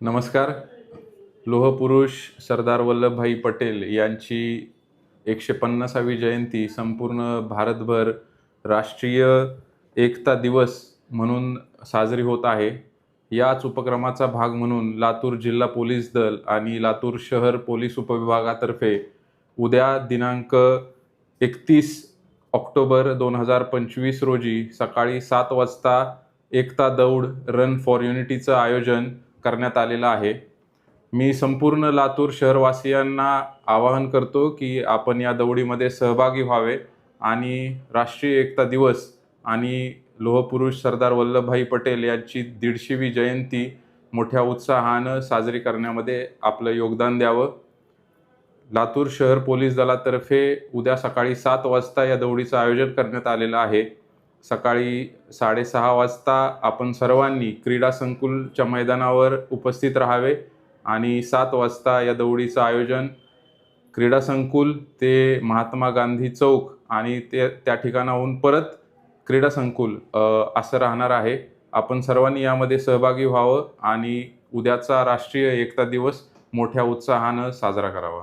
नमस्कार. लोहपुरुष सरदार वल्लभभाई पटेल यांची एकशे पन्नासावी जयंती संपूर्ण भारतभर राष्ट्रीय एकता दिवस म्हणून साजरी होत आहे. याच उपक्रमाचा भाग म्हणून लातूर जिल्हा पोलीस दल आणि लातूर शहर पोलीस उपविभागातर्फे उद्या दिनांक एकतीस ऑक्टोबर दोन हजार पंचवीस रोजी सकाळी सात वाजता एकता दौड रन फॉर युनिटीचं आयोजन करण्यात आलेलं आहे. मी संपूर्ण लातूर शहरवासियांना आवाहन करतो की आपण या दौडीमध्ये सहभागी व्हावे आणि राष्ट्रीय एकता दिवस आणि लोहपुरुष सरदार वल्लभभाई पटेल यांची दीडशेवी जयंती मोठ्या उत्साहानं साजरी करण्यामध्ये आपलं योगदान द्यावं. लातूर शहर पोलीस दलातर्फे उद्या सकाळी सात वाजता या दौडीचं आयोजन करण्यात आलेलं आहे. सकाळी साडेसहा वाजता आपण सर्वांनी क्रीडा संकुलच्या मैदानावर उपस्थित राहावे आणि सात वाजता या दौडीचं आयोजन क्रीडा संकुल ते महात्मा गांधी चौक आणि ते त्या ठिकाणाहून परत क्रीडा संकुल असं राहणार आहे. आपण सर्वांनी यामध्ये सहभागी व्हावं आणि उद्याचा राष्ट्रीय एकता दिवस मोठ्या उत्साहानं साजरा करावा.